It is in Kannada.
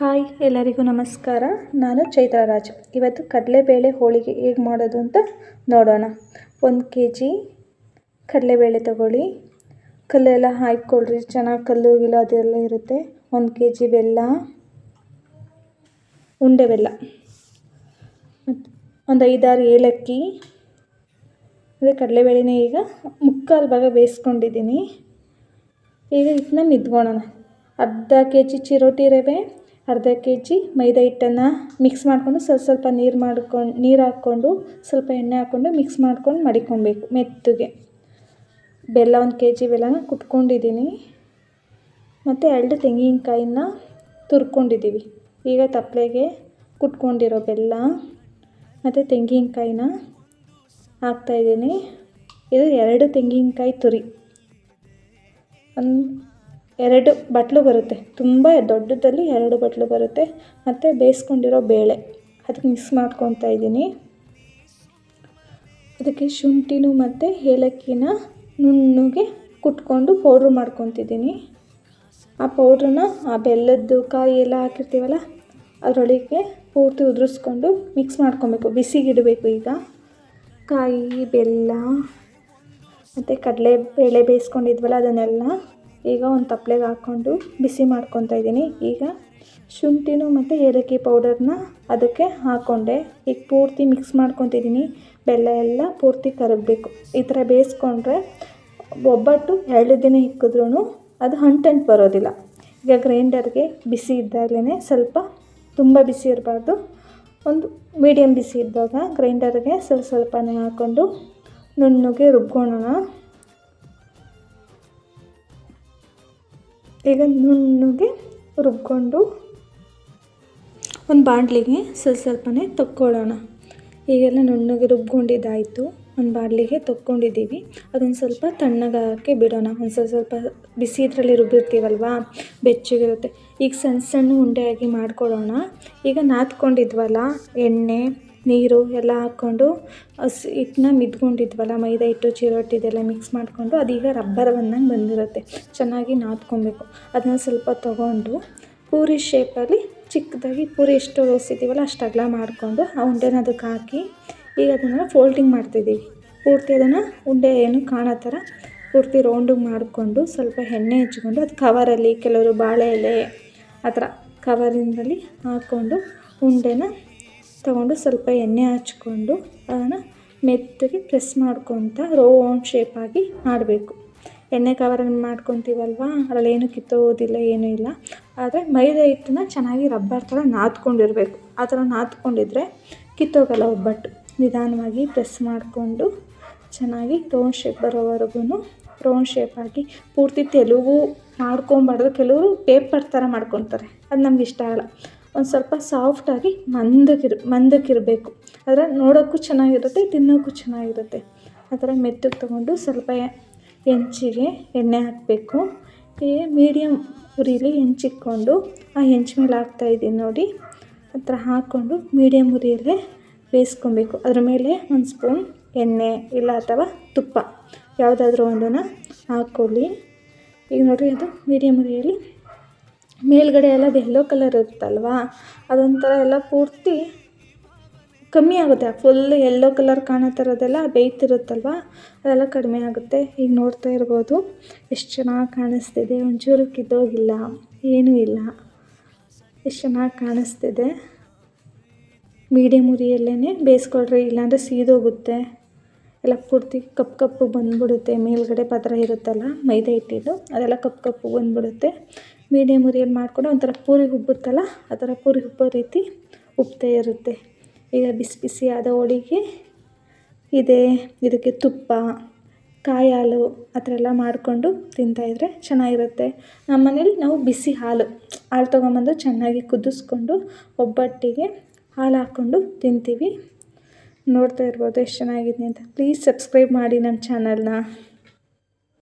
ಹಾಯ್, ಎಲ್ಲರಿಗೂ ನಮಸ್ಕಾರ. ನಾನು ಚೈತ್ರ ರಾಜ್. ಇವತ್ತು ಕಡಲೆಬೇಳೆ ಹೋಳಿಗೆ ಹೇಗೆ ಮಾಡೋದು ಅಂತ ನೋಡೋಣ. ಒಂದು ಕೆ ಜಿ ಕಡಲೆಬೇಳೆ ತಗೊಳ್ಳಿ. ಕಲ್ಲೆಲ್ಲ ಹಾಕ್ಕೊಳ್ರಿ ಚೆನ್ನಾಗಿ ಕಲ್ಲು ಗಿಲ್ಲ ಅದೆಲ್ಲ ಇರುತ್ತೆ. ಒಂದು ಕೆ ಜಿ ಬೆಲ್ಲ, ಉಂಡೆ ಬೆಲ್ಲ ಒಂದು ಐದಾರು ಏಲಕ್ಕಿ. ಅದೇ ಕಡಲೆಬೇಳೆನೇ ಈಗ ಮುಕ್ಕಾಲು ಭಾಗ ಬೇಯಿಸ್ಕೊಂಡಿದ್ದೀನಿ. ಈಗ ಇದನ್ನ ಮಿದ್ಕೊಳ್ಳೋಣ ಅರ್ಧ ಕೆ ಜಿ ಚಿರೋಟಿ ರವೆ ಅರ್ಧ ಕೆ ಜಿ ಮೈದಾ ಹಿಟ್ಟನ್ನು ಮಿಕ್ಸ್ ಮಾಡಿಕೊಂಡು ಸ್ವಲ್ಪ ಸ್ವಲ್ಪ ನೀರು ಮಾಡ್ಕೊಂಡು, ನೀರು ಹಾಕ್ಕೊಂಡು, ಸ್ವಲ್ಪ ಎಣ್ಣೆ ಹಾಕ್ಕೊಂಡು ಮಿಕ್ಸ್ ಮಾಡ್ಕೊಂಡು ಮಡಿಕೊಬೇಕು ಮೆತ್ತಗೆ. ಬೆಲ್ಲ ಒಂದು ಕೆ ಜಿ ಬೆಲ್ಲನ ಕುಟ್ಕೊಂಡಿದ್ದೀನಿ. ಮತ್ತು ಎರಡು ತೆಂಗಿನಕಾಯಿನ ತುರ್ಕೊಂಡಿದ್ದೀವಿ. ಈಗ ತಪ್ಪಲೆಗೆ ಕುಟ್ಕೊಂಡಿರೋ ಬೆಲ್ಲ ಮತ್ತು ತೆಂಗಿನಕಾಯಿನ ಹಾಕ್ತಾಯಿದ್ದೀನಿ ಇದು ಎರಡು ತೆಂಗಿನಕಾಯಿ ತುರಿ. ಒಂದು ಎರಡು ಬಟ್ಲು ಬರುತ್ತೆ. ತುಂಬ ದೊಡ್ಡದಲ್ಲಿ ಎರಡು ಬಟ್ಲು ಬರುತ್ತೆ. ಮತ್ತು ಬೇಯಿಸ್ಕೊಂಡಿರೋ ಬೇಳೆ. ಅದಕ್ಕೆ ಮಿಕ್ಸ್ ಮಾಡ್ಕೊತಾ ಇದ್ದೀನಿ. ಅದಕ್ಕೆ ಶುಂಠಿನೂ ಮತ್ತು ಏಲಕ್ಕಿನ ನುಣ್ಣಗೆ ಕುಟ್ಕೊಂಡು ಪೌಡ್ರ್ ಮಾಡ್ಕೊತಿದ್ದೀನಿ. ಆ ಪೌಡ್ರನ್ನ ಆ ಬೆಲ್ಲದ್ದು ಕಾಯಿ ಎಲ್ಲ ಹಾಕಿರ್ತೀವಲ್ಲ, ಅದರೊಳಗೆ ಪೂರ್ತಿ ಉದುರಿಸ್ಕೊಂಡು ಮಿಕ್ಸ್ ಮಾಡ್ಕೊಬೇಕು. ಬಿಸಿಗಿಡಬೇಕು ಈಗ. ಕಾಯಿ, ಬೆಲ್ಲ, ಮತ್ತು ಕಡಲೆ ಬೇಳೆ ಬೇಯಿಸ್ಕೊಂಡಿದ್ವಲ್ಲ ಅದನ್ನೆಲ್ಲ ಈಗ ಒಂದು ತಪ್ಪಲೆಗೆ ಹಾಕ್ಕೊಂಡು ಬಿಸಿ ಮಾಡ್ಕೊತಾ ಇದ್ದೀನಿ. ಈಗ ಶುಂಠಿನೂ ಮತ್ತು ಏಲಕ್ಕಿ ಪೌಡರ್ನ ಅದಕ್ಕೆ ಹಾಕ್ಕೊಂಡೆ ಈಗ ಪೂರ್ತಿ ಮಿಕ್ಸ್ ಮಾಡ್ಕೊತಿದ್ದೀನಿ ಬೆಲ್ಲ ಎಲ್ಲ ಪೂರ್ತಿ ಕರಗಬೇಕು. ಈ ಥರ ಬೇಯಿಸ್ಕೊಂಡ್ರೆ ಒಬ್ಬಟ್ಟು ಎರಡು ದಿನ ಇಕ್ಕಿದ್ರೂ ಅದು ಅಂಟಂಟು ಬರೋದಿಲ್ಲ. ಈಗ ಗ್ರೈಂಡರ್ಗೆ ಬಿಸಿ ಇದ್ದಾಗಲೇ ಸ್ವಲ್ಪ ತುಂಬ ಬಿಸಿ ಇರಬಾರ್ದು. ಒಂದು ಮೀಡಿಯಮ್ ಬಿಸಿ ಇದ್ದಾಗ ಗ್ರೈಂಡರ್ಗೆ ಸ್ವಲ್ಪ ಸ್ವಲ್ಪನೇ ಹಾಕ್ಕೊಂಡು ನುಣ್ಣಗೆ ರುಬ್ಕೊಳ್ಳೋಣ. ಈಗ ನುಣ್ಣಗೆ ರುಬ್ಕೊಂಡು ಒಂದು ಬಾಣಲಿಗೆ ಸ್ವಲ್ಪ ಸ್ವಲ್ಪನೇ ತಕ್ಕೊಳ್ಳೋಣ. ಈಗೆಲ್ಲ ನುಣ್ಣಗೆ ರುಬ್ಕೊಂಡಿದ್ದಾಯಿತು. ಒಂದು ಬಾಣಲಿಗೆ ತಕ್ಕೊಂಡಿದ್ದೀವಿ. ಅದೊಂದು ಸ್ವಲ್ಪ ತಣ್ಣಗಾಕಿ ಬಿಡೋಣ. ಒಂದು ಸ್ವಲ್ಪ ಸ್ವಲ್ಪ ಬಿಸಿ ಇದರಲ್ಲಿ ರುಬ್ಬಿರ್ತೀವಲ್ವ? ಬೆಚ್ಚಗಿರುತ್ತೆ. ಈಗ ಸಣ್ಣ ಸಣ್ಣ ಉಂಡೆಯಾಗಿ ಮಾಡ್ಕೊಳ್ಳೋಣ. ಈಗ ನಾದ್ಕೊಂಡಿದ್ವಲ್ಲ, ಎಣ್ಣೆ ನೀರು ಎಲ್ಲ ಹಾಕ್ಕೊಂಡು, ಹಸಿ ಹಿಟ್ಟನ್ನ ಮಿದ್ಕೊಂಡಿದ್ವಲ್ಲ, ಮೈದಾ ಹಿಟ್ಟು ಚಿರೋಟಿ ಇದೆಲ್ಲ ಮಿಕ್ಸ್ ಮಾಡಿಕೊಂಡು, ಅದೀಗ ರಬ್ಬರ್ ಬಂದಂಗೆ ಬಂದಿರುತ್ತೆ. ಚೆನ್ನಾಗಿ ನಾದ್ಕೊಬೇಕು. ಅದನ್ನ ಸ್ವಲ್ಪ ತೊಗೊಂಡು, ಪೂರಿ ಶೇಪಲ್ಲಿ ಚಿಕ್ಕದಾಗಿ ಪೂರಿ ಎಷ್ಟು ಹೊಸಿದ್ದೀವಲ್ಲ ಅಷ್ಟು ಅಗಲ ಮಾಡಿಕೊಂಡು, ಆ ಉಂಡೆನ ಅದಕ್ಕೆ ಹಾಕಿ, ಈಗ ಅದನ್ನು ಫೋಲ್ಡಿಂಗ್ ಮಾಡ್ತಿದ್ದೀವಿ. ಪೂರ್ತಿ ಅದನ್ನು ಉಂಡೆ ಏನು ಕಾಣೋ ಥರ ಪೂರ್ತಿ ರೌಂಡಿಗೆ ಮಾಡಿಕೊಂಡು, ಸ್ವಲ್ಪ ಎಣ್ಣೆ ಹಚ್ಕೊಂಡು, ಅದು ಕವರಲ್ಲಿ ಕೆಲವರು ಬಾಳೆ ಎಲೆ ಆ ಥರ ಕವರಿಂದಲ್ಲಿ ಹಾಕ್ಕೊಂಡು ಉಂಡೆನ ತಗೊಂಡು ಸ್ವಲ್ಪ ಎಣ್ಣೆ ಹಚ್ಕೊಂಡು ಅದನ್ನು ಮೆತ್ತಗೆ ಪ್ರೆಸ್ ಮಾಡ್ಕೊತ ರೌಂಡ್ ಶೇಪಾಗಿ ಮಾಡಬೇಕು. ಎಣ್ಣೆ ಕವರನ್ನು ಮಾಡ್ಕೊತೀವಲ್ವ? ಅದರಲ್ಲಿ ಏನು ಕಿತ್ತೋಗೋದಿಲ್ಲ ಏನೂ ಇಲ್ಲ. ಆದರೆ ಮೈದಾ ಹಿಟ್ಟನ್ನ ಚೆನ್ನಾಗಿ ರಬ್ಬರ್ ಥರ ನಾದ್ಕೊಂಡಿರಬೇಕು. ಆ ಥರ ನಾದ್ಕೊಂಡಿದ್ರೆ ಕಿತ್ತೋಗಲ್ಲ ಒಬ್ಬಟ್ಟು. ನಿಧಾನವಾಗಿ ಪ್ರೆಸ್ ಮಾಡಿಕೊಂಡು ಚೆನ್ನಾಗಿ ರೌಂಡ್ ಶೇಪ್ ಬರೋವರೆಗೂ ರೌಂಡ್ ಶೇಪಾಗಿ ಪೂರ್ತಿ ತೆಲುಗು ಮಾಡ್ಕೊಬಾರ್ದು. ಕೆಲವರು ಪೇಪರ್ ಥರ ಮಾಡ್ಕೊತಾರೆ. ಅದು ನಮ್ಗೆ ಇಷ್ಟ ಆಗಲ್ಲ. ಒಂದು ಸ್ವಲ್ಪ ಸಾಫ್ಟಾಗಿ ಮಂದಗಿರ್ ಮಂದಕ್ಕಿರಬೇಕು ಅದರ ನೋಡೋಕ್ಕೂ ಚೆನ್ನಾಗಿರುತ್ತೆ, ತಿನ್ನೋಕ್ಕೂ ಚೆನ್ನಾಗಿರುತ್ತೆ. ಆ ಥರ ಮೆತ್ತಗೆ ತೊಗೊಂಡು ಸ್ವಲ್ಪ ಹೆಂಚಿಗೆ ಎಣ್ಣೆ ಹಾಕಬೇಕು. ಈ ಮೀಡಿಯಮ್ ಉರಿಲಿ ಹೆಂಚಿಕ್ಕೊಂಡು ಆ ಹೆಂಚು ಮೇಲೆ ಹಾಕ್ತಾಯಿದ್ದೀನಿ ನೋಡಿ. ಆ ಥರ ಹಾಕ್ಕೊಂಡು ಮೀಡಿಯಮ್ ಉರಿಯಲ್ಲೇ ಬೇಯಿಸ್ಕೊಬೇಕು. ಅದ್ರ ಮೇಲೆ ಒಂದು ಸ್ಪೂನ್ ಎಣ್ಣೆ ಇಲ್ಲ ಅಥವಾ ತುಪ್ಪ. ಯಾವುದಾದ್ರೂ ಒಂದನ್ನು ಹಾಕ್ಕೊಳ್ಳಿ. ಈಗ ನೋಡಿರಿ ಅದು ಮೀಡಿಯಮ್ ಉರಿಯಲ್ಲಿ ಮೇಲುಗಡೆ ಎಲ್ಲ ಯೆಲ್ಲೋ ಕಲರ್ ಇರುತ್ತಲ್ವಾ? ಅದೊಂಥರ ಎಲ್ಲ ಪೂರ್ತಿ ಕಮ್ಮಿ ಆಗುತ್ತೆ. ಫುಲ್ ಯೆಲ್ಲೋ ಕಲರ್ ಕಾಣೋ ಥರದ್ದೆಲ್ಲ ಬೇಯ್ತಿರುತ್ತಲ್ವ ಅದೆಲ್ಲ ಕಡಿಮೆ ಆಗುತ್ತೆ. ಈಗ ನೋಡ್ತಾ ಇರ್ಬೋದು. ಎಷ್ಟು ಚೆನ್ನಾಗಿ ಕಾಣಿಸ್ತಿದೆ. ಒಂಚೂರು ಕಿತ್ತೋಗಿಲ್ಲ. ಏನೂ ಇಲ್ಲ. ಎಷ್ಟು ಚೆನ್ನಾಗಿ ಕಾಣಿಸ್ತಿದೆ. ಮೀಡಿಯಮ್ ಉರಿಯಲ್ಲೇ ಬೇಯಿಸ್ಕೊಳ್ರಿ ಇಲ್ಲಾಂದರೆ ಸೀದೋಗುತ್ತೆ. ಎಲ್ಲ ಪೂರ್ತಿ ಕಪ್ಪು ಕಪ್ಪು ಬಂದುಬಿಡುತ್ತೆ. ಮೇಲುಗಡೆ ಪದರ ಇರುತ್ತಲ್ಲ, ಮೈದಾ ಹಿಟ್ಟಿದ್ದು, ಅದೆಲ್ಲ ಕಪ್ಪು ಕಪ್ಪು ಬಂದುಬಿಡುತ್ತೆ. ಮೀಡಿಯಮ್ ಉರಿಯಲ್ಲಿ ಮಾಡಿಕೊಂಡು ಒಂಥರ ಪೂರಿ ಉಬ್ಬುತ್ತಲ್ಲ ಆ ಥರ ಪೂರಿ ಉಬ್ಬೋ ರೀತಿ ಉಬ್ತಾ ಇರುತ್ತೆ. ಈಗ ಬಿಸಿ ಬಿಸಿಯಾದ ಹೋಳಿಗೆ, ಇದೆ ಇದಕ್ಕೆ ತುಪ್ಪ ಕಾಯಿ ಹಾಲು ಆ ಥರ ಎಲ್ಲ ಮಾಡಿಕೊಂಡು ತಿಂತಾಯಿದ್ರೆ ಚೆನ್ನಾಗಿರುತ್ತೆ. ನಮ್ಮ ಮನೇಲಿ ನಾವು ಬಿಸಿ ಹಾಲು ಹಾಲು ತೊಗೊಂಬಂದು ಚೆನ್ನಾಗಿ ಕುದಿಸ್ಕೊಂಡು ಒಬ್ಬಟ್ಟಿಗೆ ಹಾಲು ಹಾಕ್ಕೊಂಡು ತಿಂತೀವಿ. ನೋಡ್ತಾ ಇರ್ಬೋದು ಎಷ್ಟು ಚೆನ್ನಾಗಿದೆ ಅಂತ. ಪ್ಲೀಸ್ ಸಬ್ಸ್ಕ್ರೈಬ್ ಮಾಡಿ ನಮ್ಮ ಚಾನಲ್ನ